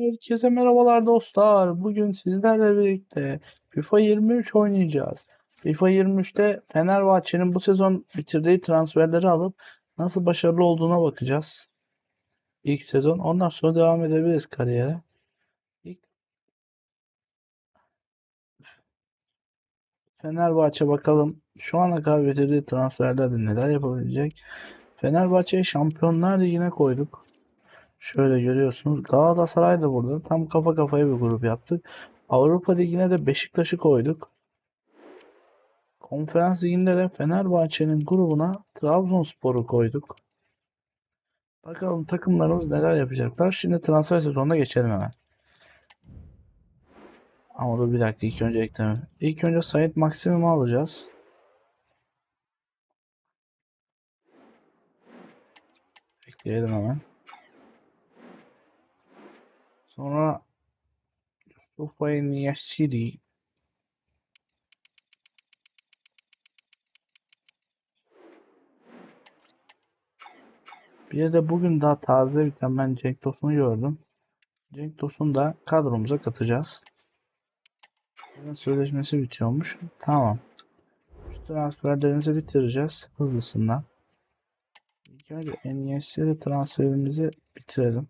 Herkese merhabalar dostlar. Bugün sizlerle birlikte FIFA 23 oynayacağız. FIFA 23'te Fenerbahçe'nin bu sezon bitirdiği transferleri alıp nasıl başarılı olduğuna bakacağız. İlk sezon. Ondan sonra devam edebiliriz kariyere. İlk Fenerbahçe bakalım şu ana kadar bitirdiği transferlerde neler yapabilecek. Fenerbahçe'yi Şampiyonlar Ligi'ne koyduk. Şöyle görüyorsunuz. Galatasaray da burada. Tam kafa kafaya bir grup yaptık. Avrupa Ligi'ne de Beşiktaş'ı koyduk. Konferans Ligi'nde de Fenerbahçe'nin grubuna Trabzonspor'u koyduk. Bakalım takımlarımız neler yapacaklar. Şimdi transfer sezonuna geçelim hemen. Ama dur bir dakika ilk önce ekleme. İlk önce Sait Maksimum'u alacağız. Ekleyelim hemen. Sonra Mustafa Niyasiri Bir de bugün daha taze biten ben Cenk Tosun'u gördüm. Cenk Tosun'u da kadromuza katacağız. Sözleşmesi bitiyormuş. Tamam. Şu transferlerimizi bitireceğiz hızlısından. İlk önce Enyesiri transferimizi bitirelim.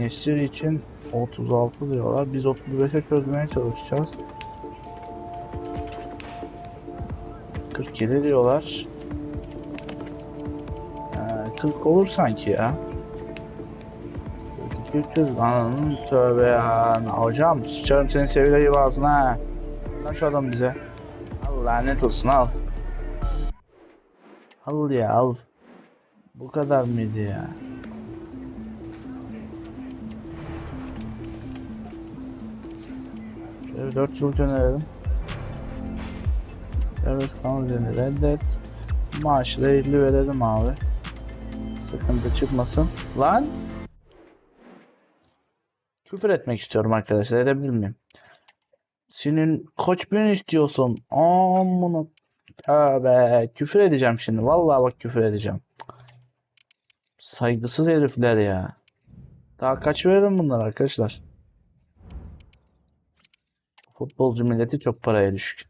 Nesir için 36 diyorlar. Biz 35'e çözmeye çalışacağız. 47 diyorlar. Ee, 40 olur sanki ya. 300 ananın tövbe ya. Hocam sıçarım senin seviyeyi ağzına ha. Lan şu adam bize. Al lanet olsun al. Al ya al. Bu kadar mıydı ya? Şöyle 4 yıl önerelim. Serbest kalma üzerine reddet. Maaşı da 50 verelim abi. Sıkıntı çıkmasın. Lan! Küfür etmek istiyorum arkadaşlar. Edebilir miyim? Senin kaç bin istiyorsun? Amına. Tövbe. Küfür edeceğim şimdi. Vallahi bak küfür edeceğim. Saygısız herifler ya. Daha kaç verelim bunlar arkadaşlar? Futbolcu milleti çok paraya düşkün.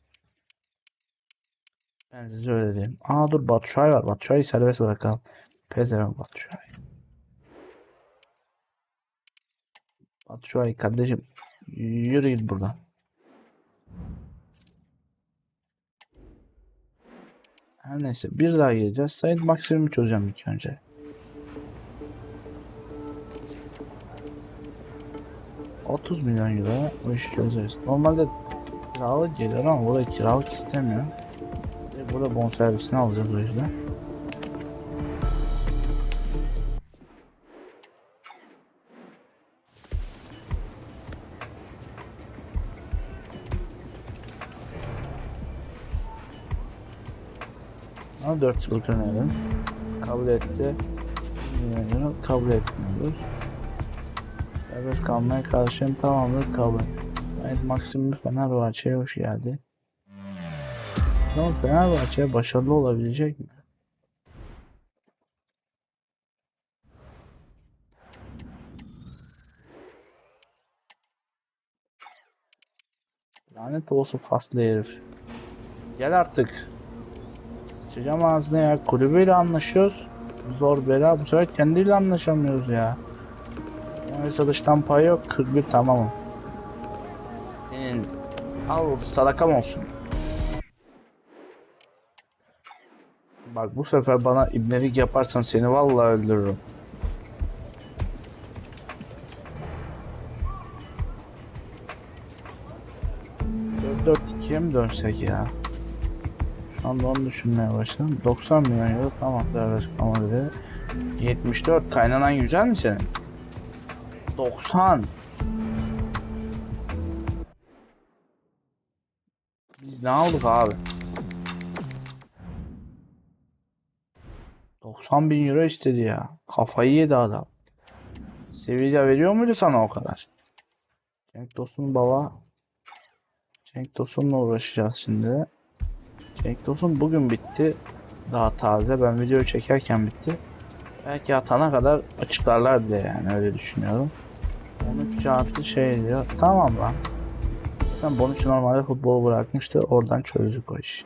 Ben size öyle diyeyim. Aa dur Batshuayi var. Batshuayi serbest bırakalım. Pezevenk Batshuayi. Batshuayi kardeşim. Yürü git buradan. Her neyse bir daha geleceğiz. Said Maksimum'u çözeceğim ilk önce. ...30 milyon euro bu işi çözeriz. Normalde kiralık geliyor ama burada kiralık istemiyor. E burada bonservisini alacağız o yüzden. Ama 4 yıllık önerim. Kabul etti. Kabul etmiyoruz. Serbest kalmaya karşıyım tamamdır kabul. Evet Maksimum Fenerbahçe'ye hoş geldi. Ama Fenerbahçe başarılı olabilecek mi? Lanet olsun faslı herif. Gel artık. Sıçacağım ağzına ya. Kulübeyle anlaşıyoruz. Zor bela. Bu sefer kendiyle anlaşamıyoruz ya. Yani satıştan pay yok. 41 tamamım. Senin al sadakam olsun. Bak bu sefer bana ibnelik yaparsan seni vallahi öldürürüm. Dört ikiye mi dönsek ya? Şu anda onu düşünmeye başladım. 90 milyon euro tamam serbest kalma dedi. 74 kaynanan güzel mi senin? 90 Biz ne aldık abi? 90 bin euro istedi ya. Kafayı yedi adam. Sevilla veriyor muydu sana o kadar? Cenk Tosun baba. Cenk Tosun'la uğraşacağız şimdi. Cenk Tosun bugün bitti. daha taze. Ben video çekerken bitti. Belki atana kadar açıklarlar bile yani öyle düşünüyorum. 13 artı şey diyor. Tamam lan. Ben Bonucci normalde futbolu bırakmıştı. Oradan çözdük o işi.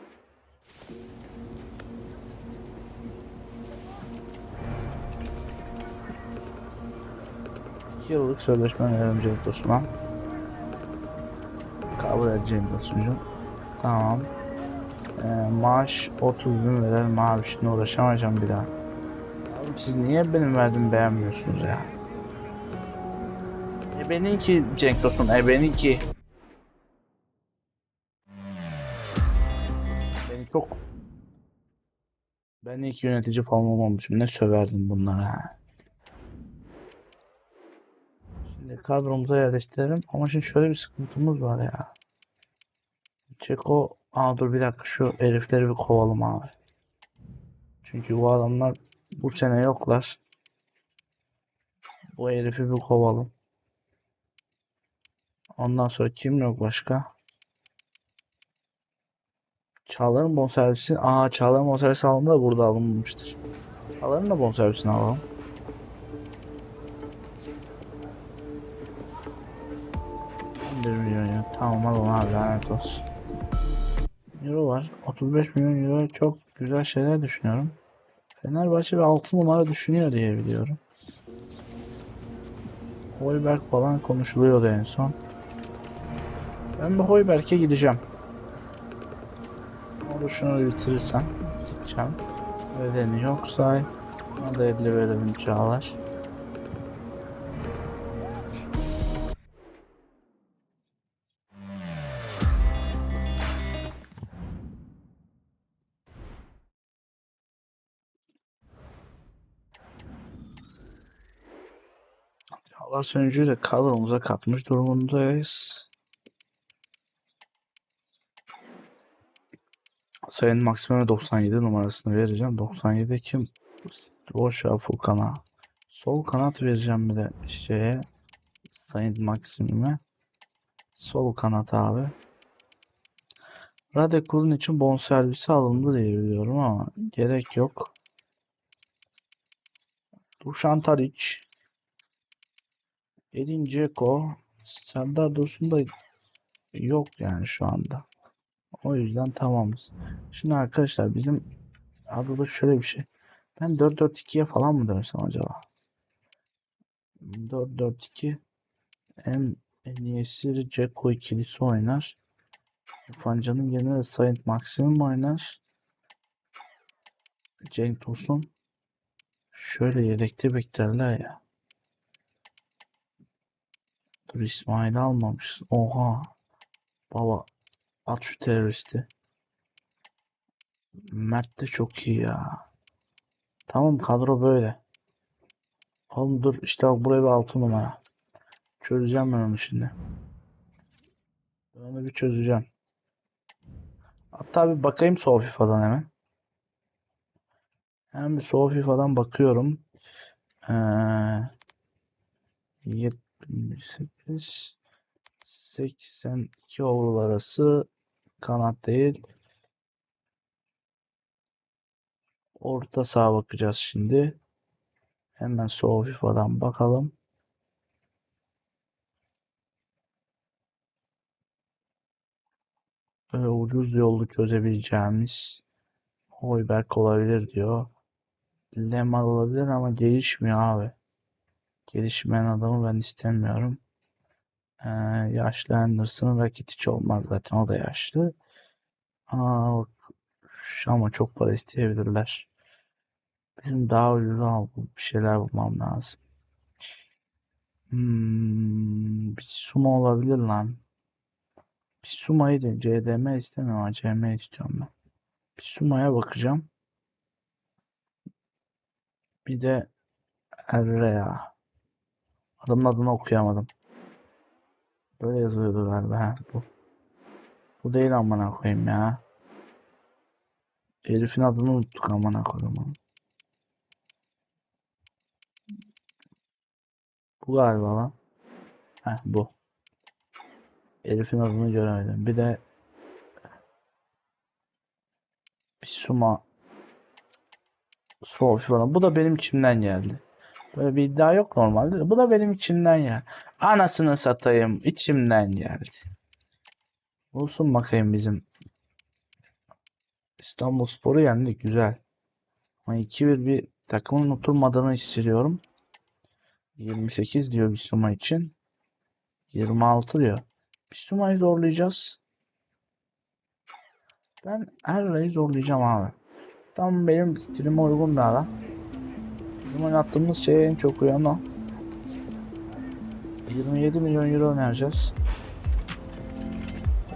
Yıllık sözleşme Cenk Tosun'a. Kabul edeceğim Tosun'cum. Tamam. Ee, maaş 30 bin verelim abi şimdi uğraşamayacağım bir daha. Abi siz niye benim verdiğimi beğenmiyorsunuz ya? Benimki Cenk Tosun, e benimki. Beni çok... Ben ilk yönetici falan olmamışım. Ne söverdim bunlara. Şimdi kadromuza yerleştirelim. Ama şimdi şöyle bir sıkıntımız var ya. Çeko... Aa dur bir dakika şu herifleri bir kovalım abi. Çünkü bu adamlar bu sene yoklar. Bu herifi bir kovalım. Ondan sonra kim yok başka? Çağlar'ın bonservisi. Aa Çağlar'ın bonservisi alımı da burada alınmıştır. Çağlar'ın da bonservisini alalım. Milyon euro. Tamam al onu abi lanet olsun. Euro var. 35 milyon euro çok güzel şeyler düşünüyorum. Fenerbahçe ve 6 numara düşünüyor diye biliyorum. Hoiberg falan konuşuluyordu en son. Ben bir Hoiberg'e gideceğim. Olur şunu bitirirsem gideceğim. Nedeni yoksa bana da 50 verelim Çağlar. Çağlar Sönücü'yü de kadromuza katmış durumundayız. Sayın Maksimum'a 97 numarasını vereceğim. 97 kim? Boş ver. Sol kanat vereceğim bir de şeye. Sayın Maksimum'a. Sol kanat abi. Radekul'un için bonservisi alındı diye biliyorum ama gerek yok. Dušan Tadić. Edin Dzeko. Serdar Dursun da yok yani şu anda. O yüzden tamamız. Şimdi arkadaşlar bizim adada şöyle bir şey. Ben 4-4-2'ye falan mı dönsem acaba? 4-4-2 hem Enyesir Ceko ikilisi oynar. Fanca'nın yerine Saint Maximum oynar. Cenk Tosun şöyle yedekte beklerler ya. Dur İsmail almamış. Oha. Baba At şu teröristi. Mert de çok iyi ya. Tamam kadro böyle. Oğlum dur işte bak buraya bir 6 numara. Çözeceğim ben onu şimdi. Onu bir çözeceğim. Hatta bir bakayım Sol FIFA'dan hemen. Hemen bir Sol FIFA'dan bakıyorum. Ee, 78 82 overall arası kanat değil. Orta saha bakacağız şimdi. Hemen sol FIFA'dan bakalım. Böyle ucuz yollu çözebileceğimiz Hoiberg olabilir diyor. Lemar olabilir ama gelişmiyor abi. Gelişmeyen adamı ben istemiyorum. Ee, yaşlı Anderson Rakitic olmaz zaten o da yaşlı. Aa, ama çok para isteyebilirler. Bizim daha ucuz al bir şeyler bulmam lazım. Hmm, bir Suma olabilir lan. Bir Suma'yı da CDM istemiyorum ama CM istiyorum ben. Bir Suma'ya bakacağım. Bir de Errea. Adamın adını okuyamadım. Böyle yazıyordu galiba. Bu. Bu değil amına koyayım ya. Herifin adını unuttuk amına koyayım. Bu galiba lan. Heh bu. Herifin adını göremedim. Bir de Bisuma Sol falan. Bu da benim içimden geldi. Böyle bir iddia yok normalde. de. Bu da benim içimden ya. Anasını satayım. içimden geldi. Olsun bakayım bizim. İstanbul Spor'u yendik. Güzel. Ama 2-1 bir takımın oturmadığını hissediyorum. 28 diyor Bisuma için. 26 diyor. Bisuma'yı zorlayacağız. Ben Erra'yı zorlayacağım abi. Tam benim stilime uygun bir adam. Bizim oynattığımız şeye en çok uyan o. 27 milyon euro önereceğiz.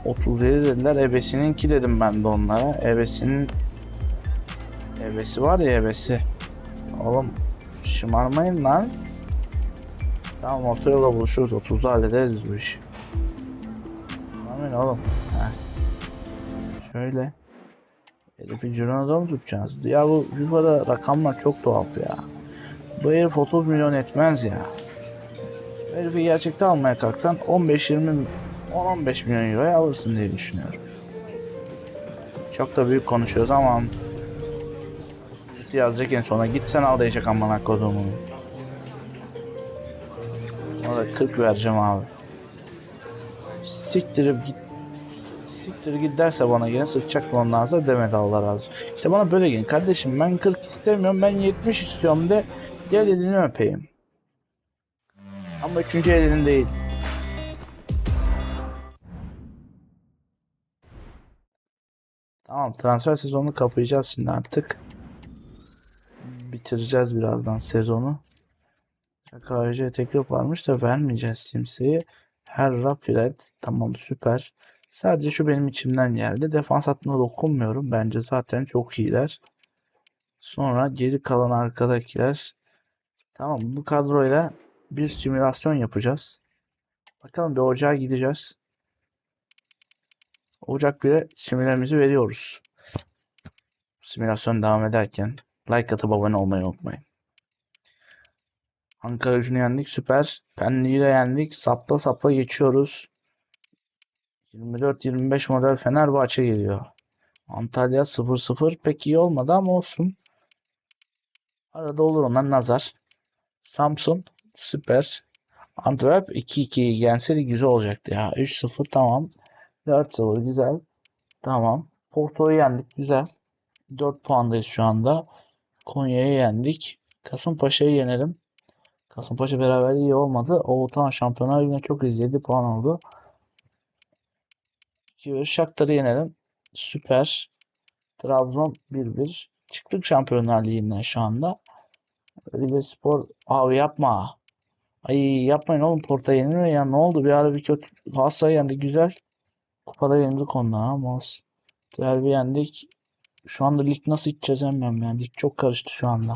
37 dediler. Ebesininki dedim ben de onlara. Ebesinin Ebesi var ya ebesi. Oğlum şımarmayın lan. Tamam orta yola buluşuruz. 30'da hallederiz bu işi. Amin oğlum. Heh. Şöyle. Herifi Cirona'da mı tutacağız? Ya bu FIFA'da rakamlar çok tuhaf ya. Bu herif 30 milyon etmez ya. Herifi gerçekten almaya kalksan 15-20 10-15 milyon euroya alırsın diye düşünüyorum. Çok da büyük konuşuyoruz ama birisi yazacak en sona git sen al diyecek amına koduğumu. Ona da 40 vereceğim abi. Siktirip git Siktir git derse bana gene sıkacak sonra demedi Allah razı olsun. İşte bana böyle gelin kardeşim ben 40 istemiyorum ben 70 istiyorum de gel elini öpeyim. Ama üçüncü elinin değil. Tamam transfer sezonunu kapayacağız şimdi artık. Bitireceğiz birazdan sezonu. KJ teklif varmış da vermeyeceğiz kimseye. Her Rapired tamam süper. Sadece şu benim içimden geldi. Defans hattına dokunmuyorum. Bence zaten çok iyiler. Sonra geri kalan arkadakiler. Tamam bu kadroyla bir simülasyon yapacağız. Bakalım bir ocağa gideceğiz. Ocak 1'e simülemizi veriyoruz. Simülasyon devam ederken like atıp abone olmayı unutmayın. Ankara gücünü yendik süper. Penli'yi de yendik. Sapla sapla geçiyoruz. 24-25 model Fenerbahçe geliyor. Antalya 0-0 pek iyi olmadı ama olsun. Arada olur ondan nazar. Samsun süper. Antwerp 2-2 gelse güzel olacaktı ya. 3-0 tamam. 4-0 güzel. Tamam. Porto'yu yendik güzel. 4 puandayız şu anda. Konya'yı yendik. Kasımpaşa'yı yenelim. Kasımpaşa beraber iyi olmadı. O tamam Şampiyonlar Ligi'ne çok 7 puan oldu. Şimdi Shakhtar'ı yenelim. Süper. Trabzon 1-1. Çıktık Şampiyonlar Ligi'nden şu anda. Rize Spor abi yapma. Ay yapmayın oğlum Porto yeniliyor ya. Ne oldu? Bir ara bir kötü Galatasaray yendi güzel. Kupada yenildik ondan ama olsun. Derbi yendik. Şu anda lig nasıl hiç çözemiyorum yani. Lig çok karıştı şu anda.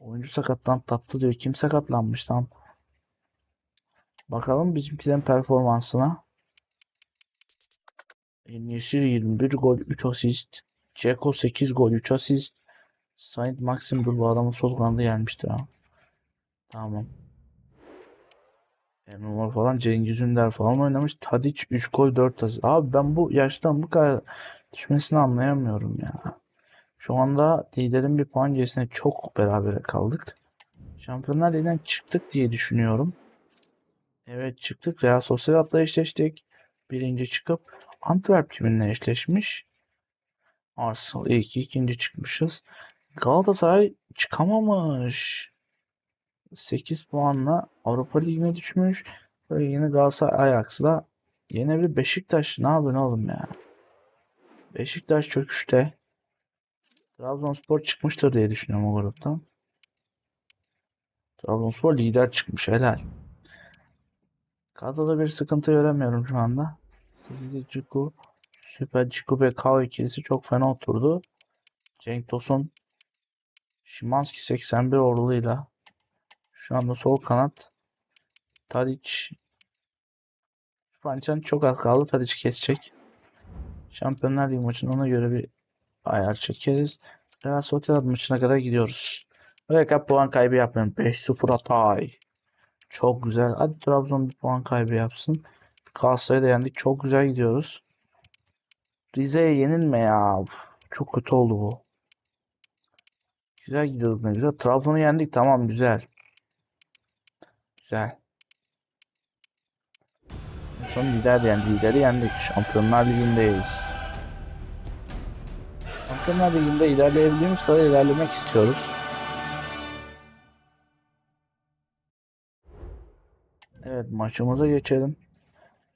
Oyuncu sakatlan tattı diyor. Kim sakatlanmış tam? Bakalım bizimkilerin performansına. Yeşil 21 gol 3 asist. Ceko 8 gol 3 asist. Saint Maxim bu adamın sol kanada gelmiştir ha. Tamam. Emre Mor falan Cengiz Ünder falan oynamış. Tadic 3 gol 4 asist. Abi ben bu yaştan bu kadar düşmesini anlayamıyorum ya. Şu anda liderin bir puan gerisine çok berabere kaldık. Şampiyonlar Ligi'nden çıktık diye düşünüyorum. Evet çıktık. Real Sociedad'la eşleştik. Birinci çıkıp Antwerp kiminle eşleşmiş? Arsenal iyi ki ikinci çıkmışız. Galatasaray çıkamamış. 8 puanla Avrupa Ligi'ne düşmüş. Böyle yine Galatasaray Ajax'la yenebilir. Beşiktaş ne yapıyorsun oğlum ya? Beşiktaş çöküşte. Trabzonspor çıkmıştır diye düşünüyorum o gruptan. Trabzonspor lider çıkmış helal. Kadroda bir sıkıntı göremiyorum şu anda. 8'i Ciku, Süper Ciku ve Kao ikilisi çok fena oturdu. Cenk Tosun, Şimanski 81 orduluyla şu anda sol kanat Tadic Pançan çok az kaldı. Tadic kesecek. Şampiyonlar Ligi maçında ona göre bir ayar çekeriz. Real Sociedad maçına kadar gidiyoruz. Fakat puan kaybı yapmayın. 5-0 Hatay. Çok güzel. Hadi Trabzon bir puan kaybı yapsın. Galatasaray'ı da yendik. Çok güzel gidiyoruz. Rize'ye yenilme ya. Çok kötü oldu bu. Güzel gidiyorduk ne güzel. Trabzon'u yendik tamam güzel. Güzel. Son lider de yendi. Lideri yendik. Şampiyonlar Ligi'ndeyiz. Şampiyonlar Ligi'nde ilerleyebildiğimiz kadar ilerlemek istiyoruz. Evet maçımıza geçelim.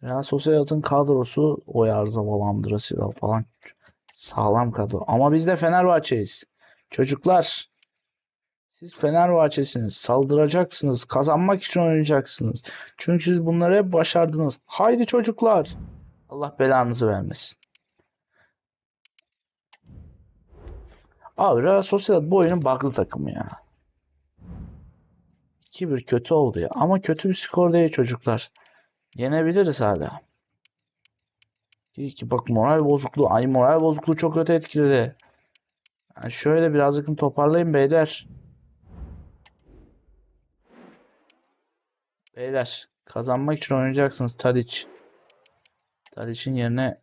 Real Sociedad'ın kadrosu Oyarzabal, Silva falan sağlam kadro. Ama biz de Fenerbahçe'yiz. Çocuklar siz Fenerbahçe'siniz. Saldıracaksınız. Kazanmak için oynayacaksınız. Çünkü siz bunları hep başardınız. Haydi çocuklar. Allah belanızı vermesin. Abi Real Sociedad bu oyunun bug'lı takımı ya. 2-1 kötü oldu ya. Ama kötü bir skor değil çocuklar. Yenebiliriz hala. Ki bak moral bozukluğu. Ay moral bozukluğu çok kötü etkiledi. Yani şöyle birazcık toparlayın beyler. Beyler kazanmak için oynayacaksınız Tadic. Tadic'in yerine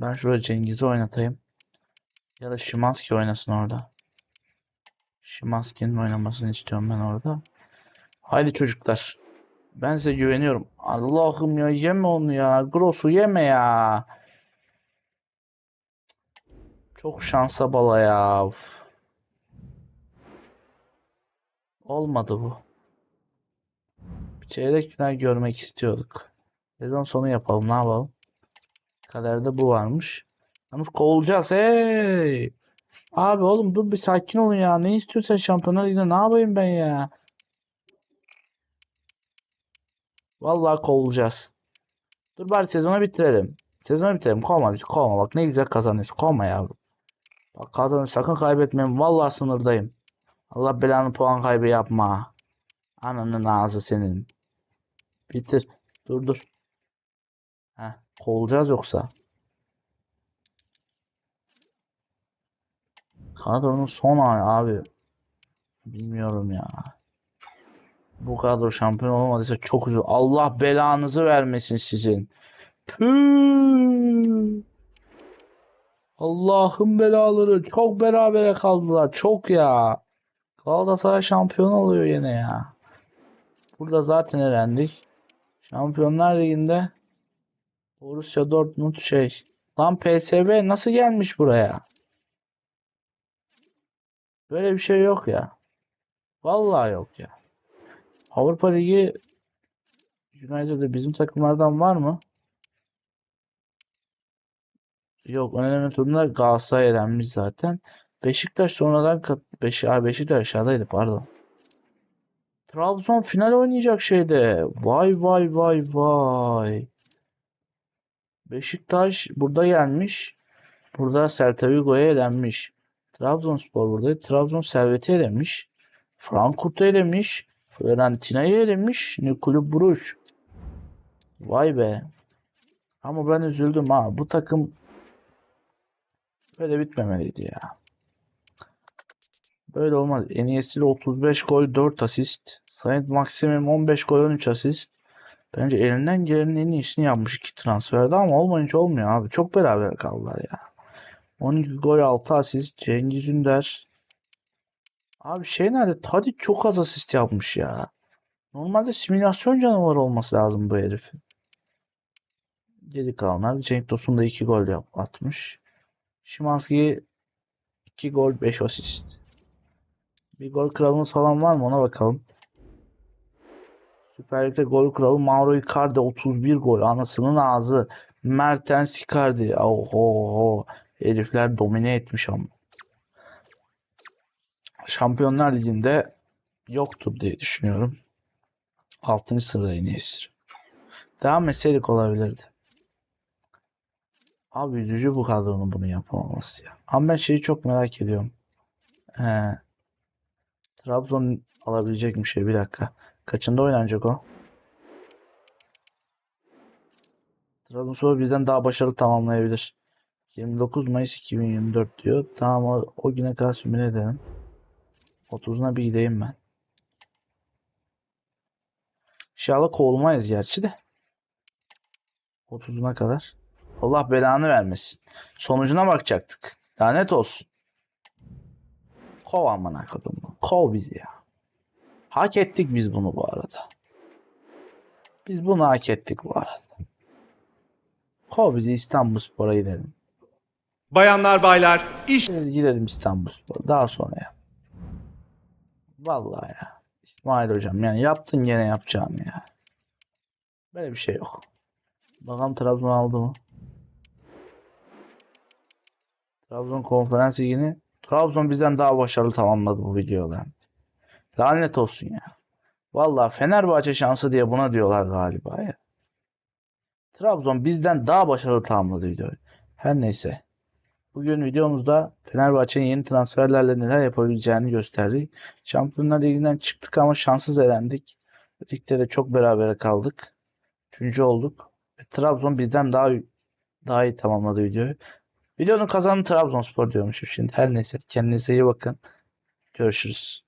ben şurada Cengiz'i oynatayım. Ya da Şimanski oynasın orada. Şimanski'nin oynamasını istiyorum ben orada. Haydi çocuklar. Ben size güveniyorum. Allah'ım ya yeme onu ya. Gross'u yeme ya. Çok şansa bala ya. Uf. Olmadı bu. Bir çeyrek final görmek istiyorduk. Sezon sonu yapalım ne yapalım. Kaderde bu varmış. Yalnız kovulacağız hey. Abi oğlum dur bir sakin olun ya. Ne istiyorsun sen Şampiyonlar Ligi'nde ne yapayım ben ya. Vallahi kovulacağız. Dur bari sezonu bitirelim. Sezonu bitirelim. Kovma bizi kovma. Bak ne güzel kazanıyorsun. Kovma yavrum. Bak kazan sakın kaybetmeyin. Vallahi sınırdayım. Allah belanı puan kaybı yapma. Ananın ağzı senin. Bitir. Dur dur. Heh, kovulacağız yoksa. Kadronun son hali abi. Bilmiyorum ya. Bu kadro şampiyon olamadıysa çok üzül. Allah belanızı vermesin sizin. Püh. Allah'ın belaları çok berabere kaldılar. Çok ya. Galatasaray şampiyon oluyor yine ya. Burada zaten elendik. Şampiyonlar Ligi'nde Borussia Dortmund şey. Lan PSV nasıl gelmiş buraya? Böyle bir şey yok ya. Vallahi yok ya. Avrupa Ligi United'de bizim takımlardan var mı? Yok ön eleme turunda Galatasaray elenmiş zaten. Beşiktaş sonradan Beş Beşiktaş aşağıdaydı pardon. Trabzon final oynayacak şeyde. Vay vay vay vay. Beşiktaş burada gelmiş. Burada Celta Vigo'ya elenmiş. Trabzonspor burada. Trabzon Servet'i elemiş. Frankfurt'u elemiş. Fiorentina'yı elemiş. Kulüp Bruges. Vay be. Ama ben üzüldüm ha. Bu takım böyle bitmemeliydi ya. Böyle olmaz. Enes'il 35 gol 4 asist. Saint Maximum 15 gol 13 asist. Bence elinden gelenin en iyisini yapmış iki transferde ama olmayınca olmuyor abi. Çok beraber kaldılar ya. 12 gol 6 asist. Cengiz Ünder. Abi şey nerede? Tadic çok az asist yapmış ya. Normalde simülasyon canavarı olması lazım bu herifin. Geri kalanlar Cenk Tosun da 2 gol yap atmış. Şimanski 2 gol 5 asist. Bir gol kralımız falan var mı ona bakalım. Süper Lig'de gol kralı Mauro Icardi 31 gol. Anasının ağzı. Mertens Icardi. Oho. Herifler domine etmiş ama. Şampiyonlar Ligi'nde yoktur diye düşünüyorum. 6. sırada Enes'ir. Devam etseydik olabilirdi. Abi üzücü bu kadronun bunu yapamaması ya. Ama ben şeyi çok merak ediyorum. He. Trabzon alabilecek mi şey? Bir dakika. Kaçında oynanacak o? Trabzonspor bizden daha başarılı tamamlayabilir. 29 Mayıs 2024 diyor. Tamam o, o güne kadar sümüne edelim. 30'una bir gideyim ben. İnşallah kovulmayız gerçi de. 30'una kadar. Allah belanı vermesin. Sonucuna bakacaktık. Lanet olsun. Kov amına kodum. Kov bizi ya. Hak ettik biz bunu bu arada. Biz bunu hak ettik bu arada. Kov bizi İstanbulspor'a gidelim. Bayanlar baylar iş gidelim İstanbulspor'a. Daha sonra ya. Vallahi ya. İsmail hocam yani yaptın gene yapacağını ya. Böyle bir şey yok. Bakalım Trabzon aldı mı? Trabzon konferans ligini Trabzon bizden daha başarılı tamamladı bu videoda. Lanet olsun ya. Vallahi Fenerbahçe şansı diye buna diyorlar galiba ya. Trabzon bizden daha başarılı tamamladı videoyu. Her neyse. Bugün videomuzda Fenerbahçe'nin yeni transferlerle neler yapabileceğini gösterdik. Şampiyonlar Ligi'nden çıktık ama şanssız elendik. Ligde de çok berabere kaldık. Üçüncü olduk. Ve Trabzon bizden daha daha iyi tamamladı videoyu. Videonun kazananı Trabzonspor diyormuşum şimdi. Her neyse. Kendinize iyi bakın. Görüşürüz.